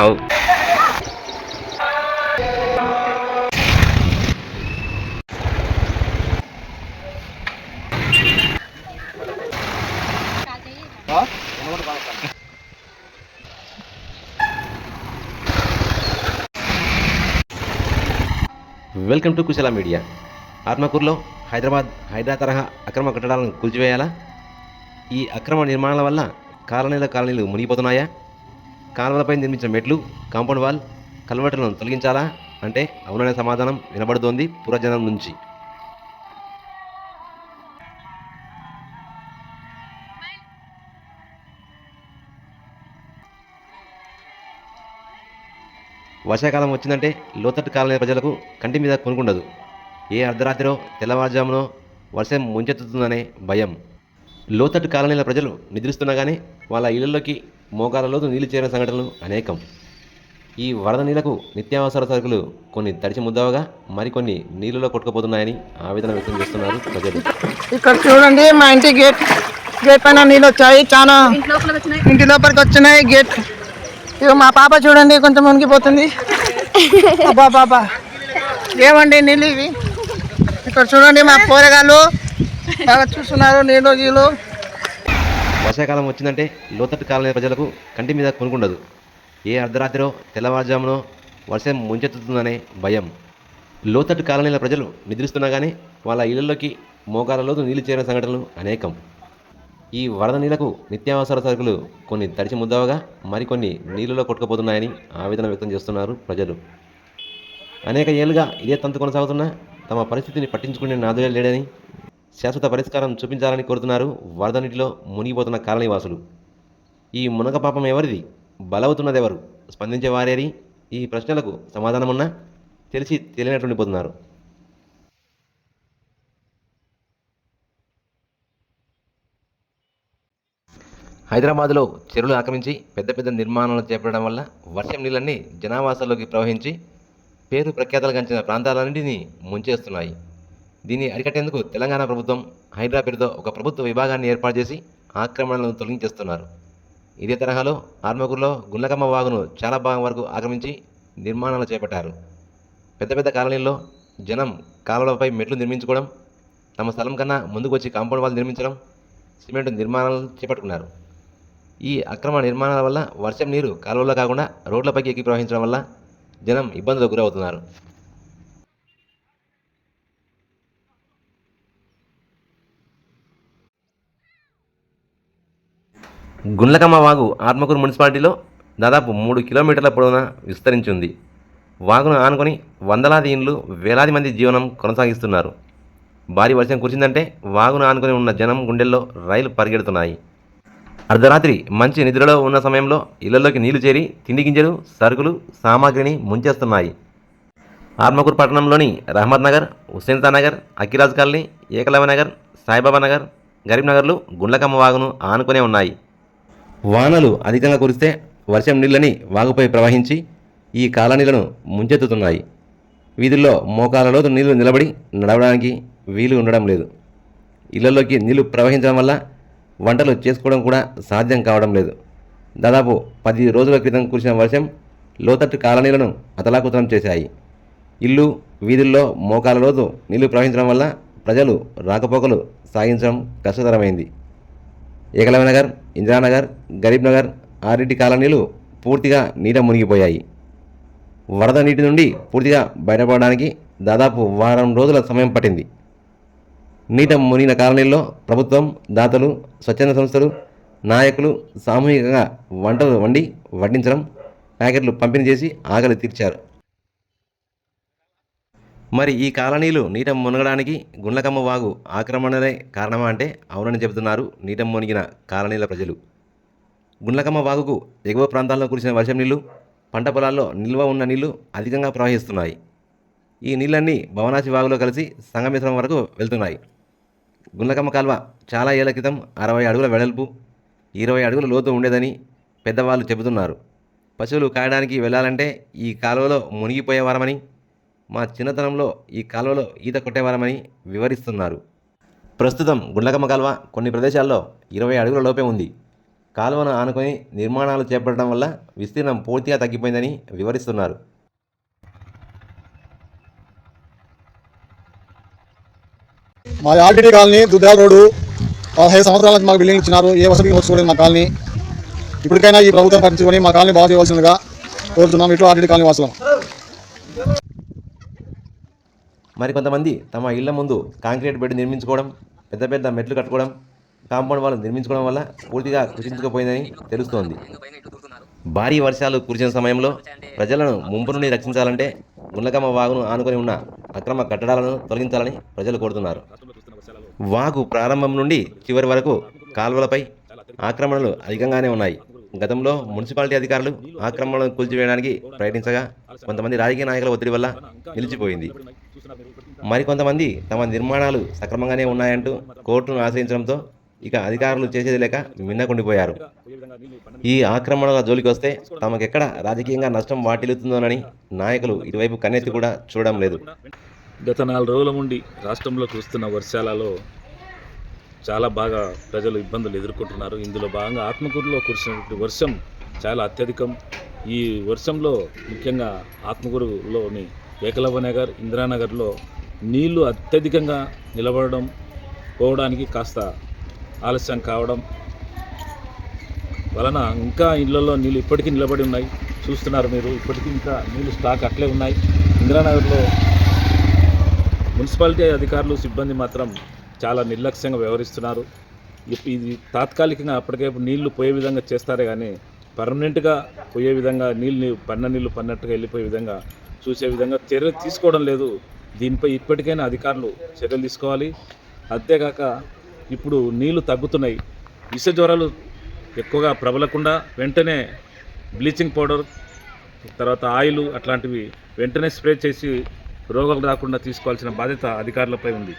అవు welcome to Kushala media. ఆత్మకూరులో హైదరాబాద్ హైదరా తరహా అక్రమ కట్టడాలను కూల్చివేయాలా? ఈ అక్రమ నిర్మాణాల వల్ల కాలనీల కాలనీలు మునిగిపోతున్నాయా? కాలువలపై నిర్మించిన మెట్లు కాంపౌండ్ వాల్ కల్వర్టులను తొలగించాలా అంటే అవుననే సమాధానం వినబడుతోంది పురజనం నుంచి. వర్షాకాలం వచ్చిందంటే లోతట్టు కాలనీ ప్రజలకు కంటి మీద కొనుక్కుండదు ఏ అర్ధరాత్రిలో తెల్లవారుజామునో వర్షం ముంచెత్తుతుందనే భయం. లోతట్టు కాలనీల ప్రజలు నిద్రిస్తున్నా వాళ్ళ ఇళ్ళలోకి మోకాలలోతు నీళ్ళు చేరిన సంఘటనలు అనేకం. ఈ వరద నీళ్ళకు నిత్యావసర సరుకులు కొన్ని తడిచి ముద్దవగా మరికొన్ని నీళ్ళలో కొట్టుకుపోతున్నాయని ఆవేదన వ్యక్తం చేస్తున్నారు ప్రజలు. ఇక్కడ చూడండి మా ఇంటి గేట్ గేట్ పైన నీళ్ళు వచ్చాయి. చాలా ఇంటి లోపలికి వచ్చినాయి? గేట్. ఇక మా పాప చూడండి కొంచెం మునిగిపోతుంది. అబ్బా పాప ఏమండి నీళ్ళు ఇవి? ఇక్కడ చూడండి మా పోరగాళ్ళు బాగా చూస్తున్నారు నీళ్ళు వర్షాకాలం వచ్చిందంటే లోతట్టు కాలనీ ప్రజలకు కంటి మీద కొనుక్కుండదు ఏ అర్ధరాత్రిలో తెల్లవారుజామునో వర్షం ముంచెత్తుతుందనే భయం. లోతట్టు కాలనీల ప్రజలు నిద్రిస్తున్నా కానీ వాళ్ళ ఇళ్ళలోకి మోకాలలోతు నీళ్ళు చేరిన సంఘటనలు అనేకం. ఈ వరద నీళ్ళకు నిత్యావసర సరుకులు కొన్ని తడిచి ముద్దవగా మరికొన్ని నీళ్ళలో కొట్టుకుపోతున్నాయని ఆవేదన వ్యక్తం చేస్తున్నారు ప్రజలు. అనేక ఏళ్ళుగా ఇదే తంతు కొనసాగుతున్నా తమ పరిస్థితిని పట్టించుకునే నాదులే లేడని శాశ్వత పరిష్కారం చూపించాలని కోరుతున్నారు వరద నీటిలో మునిగిపోతున్న కాలనీవాసులు. ఈ మునగ పాపం ఎవరిది? బలవుతున్నదెవరు? స్పందించే వారేరి. ఈ ప్రశ్నలకు సమాధానమున్నా తెలిసి తెలియనట్టుండిపోతున్నారు హైదరాబాద్లో చెరువులు ఆక్రమించి పెద్ద పెద్ద నిర్మాణాలు చేపట్టడం వల్ల వర్షం నీళ్ళన్నీ జనావాసాల్లోకి ప్రవహించి పేరు ప్రఖ్యాతలు గంచిన ప్రాంతాలన్నింటినీ ముంచేస్తున్నాయి. దీన్ని అరికట్టేందుకు తెలంగాణ ప్రభుత్వం హైడ్రా పేరుతో ఒక ప్రభుత్వ విభాగాన్ని ఏర్పాటు చేసి ఆక్రమణలను తొలగించేస్తున్నారు. ఇదే తరహాలో ఆర్మకూరులో గుండ్లకమ్మ వాగును చాలా భాగం వరకు ఆక్రమించి నిర్మాణాలు చేపట్టారు. పెద్ద పెద్ద కాలనీల్లో జనం కాలువలపై మెట్లు నిర్మించుకోవడం తమ స్థలం కన్నా ముందుకు వచ్చి కాంపౌండ్ వాళ్ళు నిర్మించడం సిమెంట్ నిర్మాణాలు చేపట్టుకున్నారు. ఈ అక్రమ నిర్మాణాల వల్ల వర్షం నీరు కాలువల్లో కాకుండా రోడ్లపైకి ఎక్కి ప్రవహించడం వల్ల జనం ఇబ్బందులకు గురవుతున్నారు. గుండ్లకమ్మ వాగు ఆత్మకూరు మున్సిపాలిటీలో దాదాపు మూడు కిలోమీటర్ల పొడవున విస్తరించింది. వాగును ఆనుకొని వందలాది ఇండ్లు వేలాది మంది జీవనం కొనసాగిస్తున్నారు. భారీ వర్షం కురిసిందంటే వాగును ఆనుకొని ఉన్న జనం గుండెల్లో రైలు పరిగెడుతున్నాయి. అర్ధరాత్రి మంచి నిద్రలో ఉన్న సమయంలో ఇళ్ళలోకి నీళ్ళు చేరి తిండి గింజలు సరుకులు సామాగ్రిని ముంచేస్తున్నాయి. ఆత్మకూరు పట్టణంలోని రహమద్ నగర్ హుస్సేన్సా నగర్ అఖిరాజ్ కాలనీ ఏకలవ్య నగర్ సాయిబాబా నగర్ గరీబ్ నగర్లు గుండ్లకమ్మ వాగును ఆనుకునే ఉన్నాయి. వానలు అధికంగా కురిస్తే వర్షం నీళ్ళని వాగుపై ప్రవహించి ఈ కాలనీలను ముంచెత్తుతున్నాయి. వీధుల్లో మోకాలలో నీళ్ళు నిలబడి నడవడానికి వీలు ఉండడం లేదు. ఇళ్ళలోకి నీళ్ళు ప్రవహించడం వల్ల వంటలు చేసుకోవడం కూడా సాధ్యం కావడం లేదు. దాదాపు పది రోజుల క్రితం కురిసిన వర్షం లోతట్టు కాలనీలను అతలాకుతలం చేశాయి. ఇల్లు వీధుల్లో మోకాల లోతు నీళ్ళు ప్రవహించడం వల్ల ప్రజలు రాకపోకలు సాగించడం కష్టతరమైంది. ఏకలవ్య నగర్ ఇందిరానగర్ గరీబ్ నగర్ ఆర్రెడ్డి కాలనీలు పూర్తిగా నీట మునిగిపోయాయి. వరద నీటి నుండి పూర్తిగా బయటపడడానికి దాదాపు వారం రోజుల సమయం పట్టింది. నీట మునిగిన కాలనీల్లో ప్రభుత్వం దాతలు స్వచ్ఛంద సంస్థలు నాయకులు సామూహికంగా వంటలు వండి వడ్డించడం ప్యాకెట్లు పంపిణీ చేసి ఆకలి తీర్చారు. మరి ఈ కాలనీలు నీట మునగడానికి గుండ్లకమ్మ వాగు ఆక్రమణలే కారణమా అంటే అవునని చెబుతున్నారు నీట మునిగిన కాలనీల ప్రజలు. గుండ్లకమ్మ వాగుకు ఎగువ ప్రాంతాల్లో కురిసిన వర్షం నీళ్ళు పంట పొలాల్లో నిల్వ ఉన్న నీళ్ళు అధికంగా ప్రవహిస్తున్నాయి. ఈ నీళ్ళన్నీ భవనాసి వాగులో కలిసి సంగమేశ్వరం వరకు వెళ్తున్నాయి. గుండ్లకమ్మ కాల్వ చాలా ఏళ్ళ క్రితం అరవై అడుగుల వెడల్పు ఇరవై అడుగుల లోతు ఉండేదని పెద్దవాళ్ళు చెబుతున్నారు. పశువులు కాయడానికి వెళ్ళాలంటే ఈ కాలువలో మునిగిపోయేవారమని మా చిన్నతనంలో ఈ కాలువలో ఈత కొట్టేవారమని వివరిస్తున్నారు. ప్రస్తుతం గుండ్లకమ్మ కాలువ కొన్ని ప్రదేశాల్లో ఇరవై అడుగుల లోపే ఉంది. కాలువను ఆనుకొని నిర్మాణాలు చేపట్టడం వల్ల విస్తీర్ణం పూర్తిగా తగ్గిపోయిందని వివరిస్తున్నారు. మా ఆర్టీడీ కాలనీ దుద్దాల రోడ్డు పదహైదు సంవత్సరాల నుంచి మాకు బిల్డింగ్ ఇచ్చినారు. ఏ వసతి వచ్చుకోలేదు మా కాలనీ. ఇప్పటికైనా ఈ ప్రభుత్వం పట్టించుకొని మా కాలనీ బాగు చేయవలసిందిగా కోరుతున్నాం. ఇట్లా ఆర్టీడీ కాలనీ వాసులం. మరికొంతమంది తమ ఇళ్ళ ముందు కాంక్రీట్ బెడ్ నిర్మించుకోవడం పెద్ద పెద్ద మెట్లు కట్టుకోవడం కాంపౌండ్ వాళ్ళు నిర్మించుకోవడం వల్ల పూర్తిగా కుచించుకుపోయిందని తెలుస్తోంది. భారీ వర్షాలు కురిసిన సమయంలో ప్రజలను ముంపు నుండి రక్షించాలంటే గుండ్లకమ్మ వాగును ఆనుకొని ఉన్న అక్రమ కట్టడాలను తొలగించాలని ప్రజలు కోరుతున్నారు. వాగు ప్రారంభం నుండి చివరి వరకు కాలువలపై ఆక్రమణలు అధికంగానే ఉన్నాయి. గతంలో మున్సిపాలిటీ అధికారులు ఆక్రమణలను కూల్చివేయడానికి ప్రయత్నించగా కొంతమంది రాజకీయ నాయకుల ఒత్తిడి వల్ల నిలిచిపోయింది. మరికొంతమంది తమ నిర్మాణాలు సక్రమంగానే ఉన్నాయంటూ కోర్టును ఆశ్రయించడంతో ఇక అధికారులు చేసేది లేక మిన్నకుండిపోయారు ఈ ఆక్రమణల జోలికి వస్తే తమకెక్కడ రాజకీయంగా నష్టం వాటిల్లుతుందోనని నాయకులు ఇటువైపు కన్నెత్తి కూడా చూడడం లేదు. గత నాలుగు రోజుల నుండి రాష్ట్రంలో కురుస్తున్న వర్షాలలో చాలా బాగా ప్రజలు ఇబ్బందులు ఎదుర్కొంటున్నారు. ఇందులో భాగంగా ఆత్మకూరులో కురిసినటువంటి వర్షం చాలా అత్యధికం. ఈ వర్షంలో ముఖ్యంగా ఆత్మకూరులోని ఏకలవ్య నగర్ ఇందిరానగర్లో నీళ్ళు అత్యధికంగా నిలబడడం పోవడానికి కాస్త ఆలస్యం కావడం వలన ఇంకా ఇళ్ళలో నీళ్ళు ఇప్పటికీ నిలబడి ఉన్నాయి. చూస్తున్నారు మీరు ఇప్పటికీ ఇంకా నీళ్ళు స్టాక్ అట్లే ఉన్నాయి. ఇందిరానగర్లో మున్సిపాలిటీ అధికారులు సిబ్బంది మాత్రం చాలా నిర్లక్ష్యంగా వ్యవహరిస్తున్నారు. ఇది తాత్కాలికంగా అప్పటికే నీళ్ళు పోయే విధంగా చేస్తారే కానీ పర్మనెంట్గా పోయే విధంగా నీళ్ళు పన్న నీళ్ళు పన్నట్టుగా వెళ్ళిపోయే విధంగా చూసే విధంగా చర్యలు తీసుకోవడం లేదు. దీనిపై ఇప్పటికైనా అధికారులు చర్యలు తీసుకోవాలి. అంతేకాక ఇప్పుడు నీళ్ళు తగ్గుతున్నాయి. విష జ్వరాలు ఎక్కువగా ప్రబలకుండా వెంటనే బ్లీచింగ్ పౌడర్ తర్వాత ఆయిల్ అట్లాంటివి వెంటనే స్ప్రే చేసి రోగాలు రాకుండా తీసుకోవాల్సిన బాధ్యత అధికారులపై ఉంది.